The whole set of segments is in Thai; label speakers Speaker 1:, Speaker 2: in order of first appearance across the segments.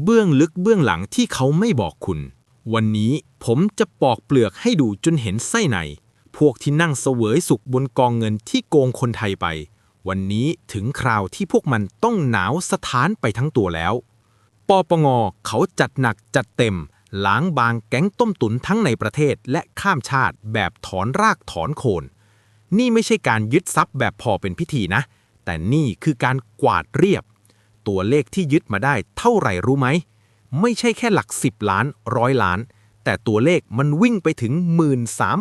Speaker 1: เบื้องลึกเบื้องหลังที่เขาไม่บอกคุณ วันนี้ผมจะปอกเปลือกให้ดูจนเห็นไส้ใน พวกที่นั่งเสวยสุขบนกองเงินที่โกงคนไทยไป วันนี้ถึงคราวที่พวกมันต้องหนาวสถานไปทั้งตัวแล้ว ปปงเขาจัดหนักจัดเต็ม ล้างบางแก๊งต้มตุนทั้งในประเทศและข้ามชาติแบบถอนรากถอนโคน นี่ไม่ใช่การยึดทรัพย์แบบพอเป็นพิธีนะ แต่นี่คือการกวาดเรียบ ตัวเลขที่ยึดมาได้เท่าไหร่รู้ไหม ไม่ใช่แค่หลัก 10 ล้านร้อยล้าน แต่ตัวเลขมันวิ่งไปถึง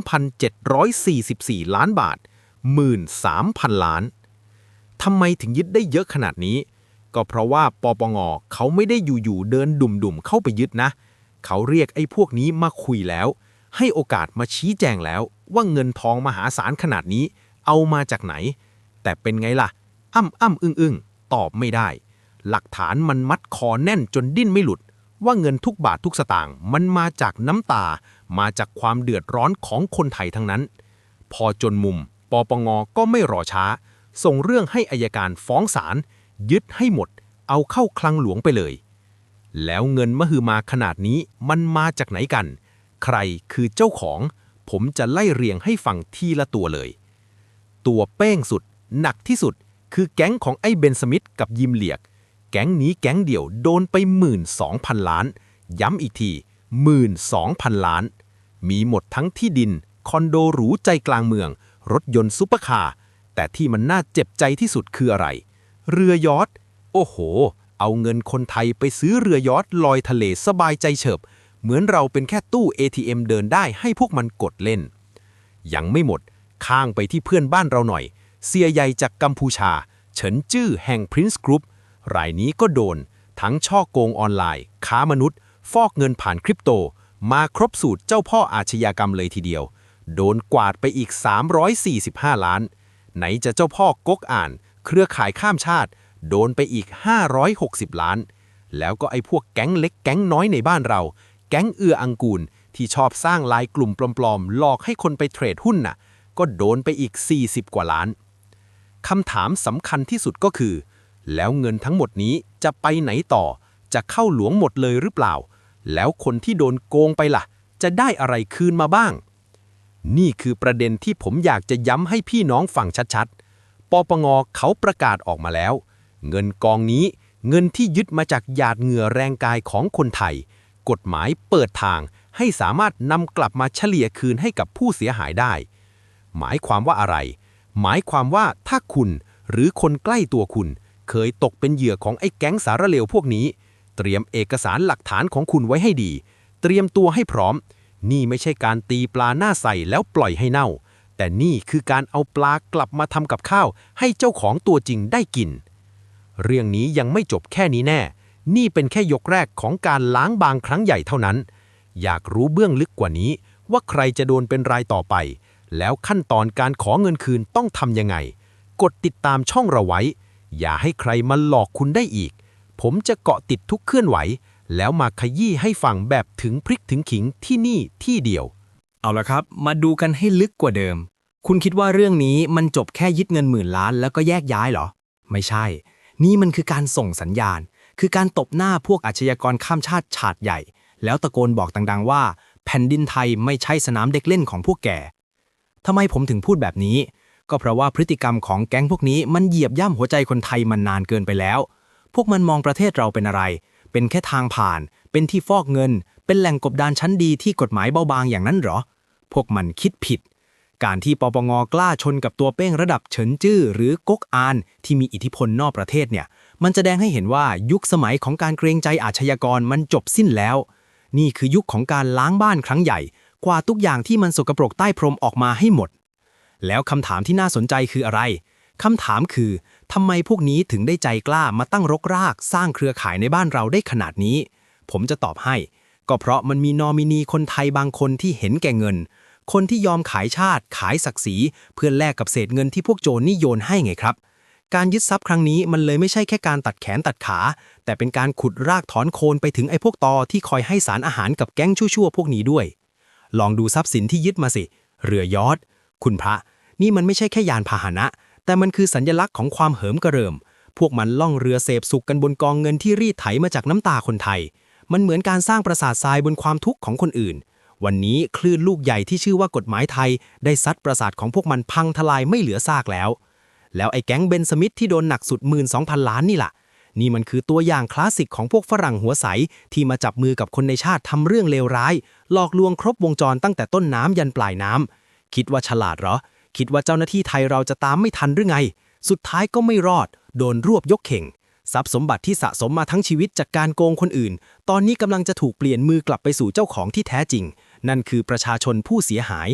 Speaker 1: 13,744 ล้านบาท 13,000 ล้านทำไมถึงยึดได้เยอะขนาดนี้ ก็เพราะว่าปปงเขาไม่ได้อยู่ๆเดินดุ่มๆเข้าไปยึดนะ เขาเรียกไอ้พวกนี้มาคุยแล้ว ให้โอกาสมาชี้แจงแล้วว่าเงินทองมหาศาลขนาดนี้ เอามาจากไหน แต่เป็นไงล่ะ อ้ำอ้ำอึ้งอึ้งตอบไม่ได้ หลักฐานมันมัดคอแน่นจนดิ้นไม่หลุด ว่าเงินทุกบาททุกสตางค์มันมาจากน้ำตา มาจากความเดือดร้อนของคนไทยทั้งนั้น พอจนมุม ปปงก็ไม่รอช้า ส่งเรื่องให้อายการฟ้องศาลยึดให้หมด เอาเข้าคลังหลวงไปเลย แล้วเงินมหึมาขนาดนี้มันมาจากไหนกัน ใครคือเจ้าของ ผมจะไล่เรียงให้ฟังทีละตัวเลย ตัวเป้งสุด หนักที่สุด คือแก๊งของไอ้เบนสมิธกับยิมเหลียก แก๊งนี้แก๊งเดี่ยวโดนไป 12,000 ล้าน ย้ำอีกที 12,000 ล้าน มีหมดทั้งที่ดิน คอนโดหรูใจกลางเมือง รถยนต์ซุปเปอร์คาร์ แต่ที่มันน่าเจ็บใจที่สุดคืออะไร เรือยอทโอ้โห เอาเงินคนไทยไปซื้อเรือยอทลอยทะเลสบายใจเฉิบ เหมือนเราเป็นแค่ตู้ ATM เดินได้ให้พวกมันกดเล่น ยังไม่หมด ข้างไปที่เพื่อนบ้านเราหน่อย เสียใหญ่จากกัมพูชา เฉินจื้อแห่ง Prince Group รายนี้ก็โดน ทั้งช่อโกงออนไลน์ ค้ามนุษย์ ฟอกเงินผ่านคริปโต มาครบสูตรเจ้าพ่ออาชญากรรมเลยทีเดียว โดนกวาดไปอีก 345 ล้าน ไหนจะเจ้าพ่อก๊กอ่าน เครือข่ายข้ามชาติ โดนไปอีก 560 ล้าน แล้วก็ไอ้พวกแก๊งเล็กแก๊งน้อยในบ้านเรา แก๊งเอืออังกูล ที่ชอบสร้างลายกลุ่มปลอมๆ หลอกให้คนไปเทรดหุ้นน่ะ ก็โดนไปอีก 40 กว่าล้านคำถามสำคัญที่สุดก็คือ แล้วเงินทั้งหมดนี้จะไปไหนต่อ จะเข้าหลวงหมดเลยหรือเปล่า แล้วคนที่โดนโกงไปล่ะ จะได้อะไรคืนมาบ้าง นี่คือประเด็นที่ผมอยากจะย้ำให้พี่น้องฟังชัดๆ ปปงเขาประกาศออกมาแล้ว เงินกองนี้เงินที่ยึดมาจากหยาดเหงื่อแรงกายของคนไทย กฎหมายเปิดทางให้สามารถนำกลับมาเฉลี่ยคืนให้กับผู้เสียหายได้ หมายความว่าอะไร หมายความว่าถ้าคุณหรือคนใกล้ตัวคุณ เคยตกเป็นเหยื่อของไอ้แก๊งสารเลวพวกนี้ เตรียมเอกสารหลักฐานของคุณไว้ให้ดี เตรียมตัวให้พร้อม นี่ไม่ใช่การตีปลาหน้าใสแล้วปล่อยให้เน่า แต่นี่คือการเอาปลากลับมาทำกับข้าว ให้เจ้าของตัวจริงได้กิน เรื่องนี้ยังไม่จบแค่นี้แน่ นี่เป็นแค่ยกแรกของการล้างบางครั้งใหญ่เท่านั้น อยากรู้เบื้องลึกกว่านี้ ว่าใครจะโดนเป็นรายต่อไป แล้วขั้นตอนการขอเงินคืนต้องทำยังไง กดติดตามช่องเราไว้ อย่าให้ใครมาหลอกคุณได้อีก ผมจะเกาะติดทุกเคลื่อนไหว แล้วมาขยี้ให้ฟังแบบถึงพริกถึงขิงที่นี่ที่เดียว
Speaker 2: เอาละครับ มาดูกันให้ลึกกว่าเดิม คุณคิดว่าเรื่องนี้มันจบแค่ยึดเงินหมื่นล้านแล้วก็แยกย้ายเหรอ ไม่ใช่ นี่มันคือการส่งสัญญาณ คือการตบหน้าพวกอาชญากรข้ามชาติฉาดใหญ่ แล้วตะโกนบอกดังๆว่า แผ่นดินไทยไม่ใช่สนามเด็กเล่นของพวกแกทำไมผมถึงพูดแบบนี้ ก็เพราะว่าพฤติกรรมของแก๊งพวกนี้มันเหยียบย่ำหัวใจคนไทยมันนานเกินไปแล้ว พวกมันมองประเทศเราเป็นอะไร เป็นแค่ทางผ่าน เป็นที่ฟอกเงิน เป็นแหล่งกบดานชั้นดีที่กฎหมายเบาบางอย่างนั้นหรอ พวกมันคิดผิด การที่ปปงกล้าชนกับตัวเป้งระดับเฉินจื้อหรือก๊กอานที่มีอิทธิพลนอกประเทศเนี่ย มันแสดงให้เห็นว่ายุคสมัยของการเกรงใจอาชญากรมันจบสิ้นแล้ว นี่คือยุคของการล้างบ้านครั้งใหญ่ กว่าทุกอย่างที่มันสกปรกใต้พรมออกมาให้หมด แล้วคำถามที่น่าสนใจคืออะไรคำถามคือทำไมพวกนี้ถึงได้ใจกล้ามาตั้งรกราก สร้างเครือข่ายในบ้านเราได้ขนาดนี้ ผมจะตอบให้ ก็เพราะมันมีนอมินีคนไทยบางคนที่เห็นแก่เงิน คนที่ยอมขายชาติ ขายศักดิ์ศรี เพื่อแลกกับเศษเงินที่พวกโจรนี่โยนให้ไงครับ การยึดทรัพย์ครั้งนี้มันเลยไม่ใช่แค่การตัดแขนตัดขา แต่เป็นการขุดรากถอนโคนไปถึงไอ้พวกตอที่คอยให้สารอาหารกับแก๊งชั่วๆพวกนี้ด้วย ลองดูทรัพย์สินที่ยึดมาสิ เรือยอท คุณพระ นี่มันไม่ใช่แค่ยานพาหนะ แต่มันคือสัญลักษณ์ของความเหิมกระเริม
Speaker 3: พวกมันล่องเรือเสพสุขกันบนกองเงินที่รีดไถมาจากน้ำตาคนไทย มันเหมือนการสร้างปราสาททรายบนความทุกข์ของคนอื่น วันนี้คลื่นลูกใหญ่ที่ชื่อว่ากฎหมายไทย ได้ซัดปราสาทของพวกมันพังทลายไม่เหลือซากแล้ว แล้วไอ้แก๊งเบนสมิธที่โดนหนักสุด12,000ล้านนี่ล่ะนี่มันคือตัวอย่างคลาสสิกของพวกฝรั่งหัวใส ที่มาจับมือกับคนในชาติทำเรื่องเลวร้าย หลอกลวงครบวงจรตั้งแต่ต้นน้ำยันปลายน้ำ คิดว่าฉลาดเหรอ คิดว่าเจ้าหน้าที่ไทยเราจะตามไม่ทันหรือไง สุดท้ายก็ไม่รอด โดนรวบยกเข่ง ทรัพย์สมบัติที่สะสมมาทั้งชีวิตจากการโกงคนอื่น ตอนนี้กำลังจะถูกเปลี่ยนมือกลับไปสู่เจ้าของที่แท้จริง นั่นคือประชาชนผู้เสียหาย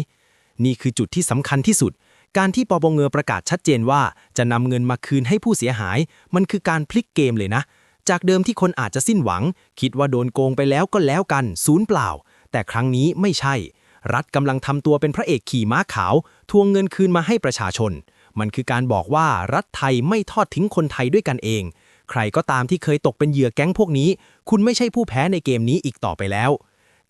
Speaker 3: นี่คือจุดที่สำคัญที่สุด การที่ปปงเงอประกาศชัดเจนว่า จะนำเงินมาคืนให้ผู้เสียหาย มันคือการพลิกเกมเลยนะ จากเดิมที่คนอาจจะสิ้นหวัง คิดว่าโดนโกงไปแล้วก็แล้วกัน ศูนย์เปล่า แต่ครั้งนี้ไม่ใช่ รัฐกำลังทำตัวเป็นพระเอกขี่ม้าขาว ทวงเงินคืนมาให้ประชาชน มันคือการบอกว่ารัฐไทยไม่ทอดทิ้งคนไทยด้วยกันเอง ใครก็ตามที่เคยตกเป็นเหยื่อแก๊งพวกนี้ คุณไม่ใช่ผู้แพ้ในเกมนี้อีกต่อไปแล้ว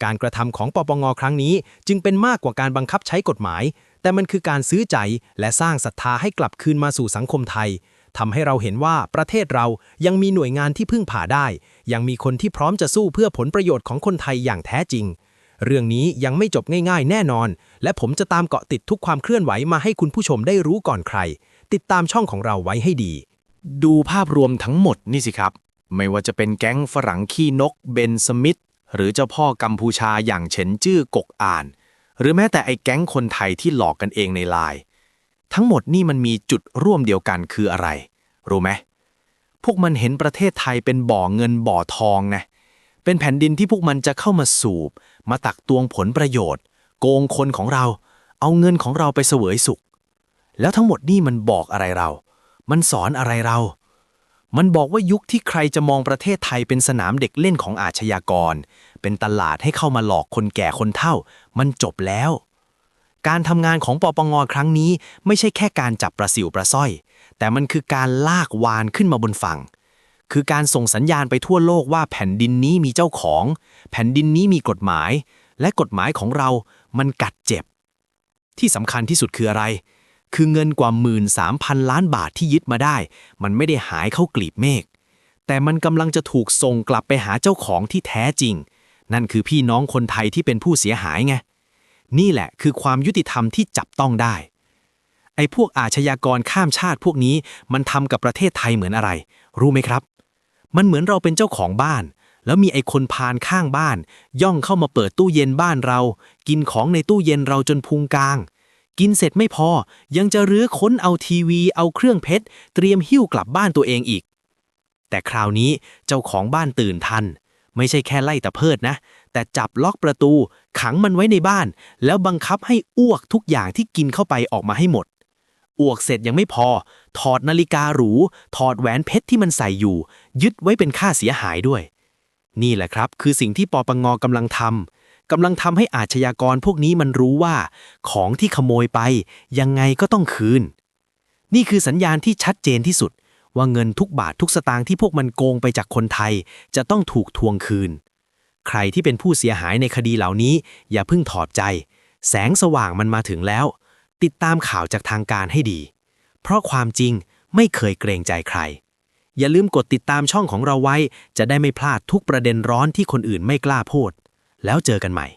Speaker 3: การกระทำของปปงครั้งนี้จึงเป็นมากกว่าการบังคับใช้กฎหมาย แต่มันคือการซื้อใจและสร้างศรัทธาให้กลับคืนมาสู่สังคมไทยทำให้เราเห็นว่าประเทศเรายังมีหน่วยงานที่พึ่งผ่าได้ ยังมีคนที่พร้อมจะสู้เพื่อผลประโยชน์ของคนไทยอย่างแท้จริง เรื่องนี้ยังไม่จบง่ายๆ แน่นอน และผมจะตามเกาะติดทุกความเคลื่อนไหวมาให้คุณผู้ชมได้รู้ก่อนใคร ติดตามช่องของเราไว้ให้ดี
Speaker 2: ดูภาพรวมทั้งหมดนี่สิครับ ไม่ว่าจะเป็นแก๊งฝรั่งขี้นกเบนสมิธหรือเจ้าพ่อกัมพูชาอย่างเฉินจื้อกกอ่าน หรือแม้แต่ไอ้แก๊งคนไทยที่หลอกกันเองในไลน์ทั้งหมดนี่มันมีจุดร่วมเดียวกันคืออะไร รู้ไหมพวกมันเห็นประเทศไทยเป็นบ่อเงินบ่อทองนะเเป็นแผ่นดินที่พวกมันจะเข้ามาสูบ มาตักตวงผลประโยชน์ โกงคนของเรา เอาเงินของเราไปเสวยสุข แล้วทั้งหมดนี่มันบอกอะไรเรา มันสอนอะไรเรา มันบอกว่ายุคที่ใครจะมองประเทศไทยเป็นสนามเด็กเล่นของอาชญากร เป็นตลาดให้เข้ามาหลอกคนแก่คนเฒ่า มันจบแล้ว การทำงานของปปงครั้งนี้ไม่ใช่แค่การจับประสิวประส้อย แต่มันคือการลากวานขึ้นมาบนฝั่ง คือการส่งสัญญาณไปทั่วโลกว่าแผ่นดินนี้มีเจ้าของ แผ่นดินนี้มีกฎหมาย และกฎหมายของเรามันกัดเจ็บ ที่สำคัญที่สุดคืออะไร คือเงินกว่า 13,000 ล้านบาทที่ยึดมาได้ มันไม่ได้หายเข้ากลีบเมฆแต่มันกำลังจะถูกส่งกลับไปหาเจ้าของที่แท้จริง นั่นคือพี่น้องคนไทยที่เป็นผู้เสียหายไงนี่แหละคือความยุติธรรมที่จับต้องได้ ไอ้พวกอาชญากรข้ามชาติพวกนี้มันทำกับประเทศไทยเหมือนอะไร รู้ไหมครับ มันเหมือนเราเป็นเจ้าของบ้าน แล้วมีไอ้คนพาลข้างบ้าน ย่องเข้ามาเปิดตู้เย็นบ้านเรา กินของในตู้เย็นเราจนพุงกลาง กินเสร็จไม่พอ ยังจะรื้อค้นเอาทีวี เอาเครื่องเพชร เตรียมหิ้วกลับบ้านตัวเองอีก แต่คราวนี้เจ้าของบ้านตื่นทัน ไม่ใช่แค่ไล่ตะเพิดนะ แต่จับล็อกประตู ขังมันไว้ในบ้าน แล้วบังคับให้อ้วกทุกอย่างที่กินเข้าไปออกมาให้หมด อวกเสร็จยังไม่พอ ถอดนาฬิกาหรู ถอดแหวนเพชรที่มันใส่อยู่ ยึดไว้เป็นค่าเสียหายด้วย นี่แหละครับ คือสิ่งที่ปปงกำลังทำกำลังทำให้อาชญากรพวกนี้มันรู้ว่า ของที่ขโมยไป ยังไงก็ต้องคืน นี่คือสัญญาณที่ชัดเจนที่สุด ว่าเงินทุกบาททุกสตางค์ที่พวกมันโกงไปจากคนไทย จะต้องถูกทวงคืน ใครที่เป็นผู้เสียหายในคดีเหล่านี้ อย่าเพิ่งถอดใจ แสงสว่างมันมาถึงแล้ว ติดตามข่าวจากทางการให้ดี เพราะความจริงไม่เคยเกรงใจใคร อย่าลืมกดติดตามช่องของเราไว้ จะได้ไม่พลาดทุกประเด็นร้อนที่คนอื่นไม่กล้าพูด แล้วเจอกันใหม่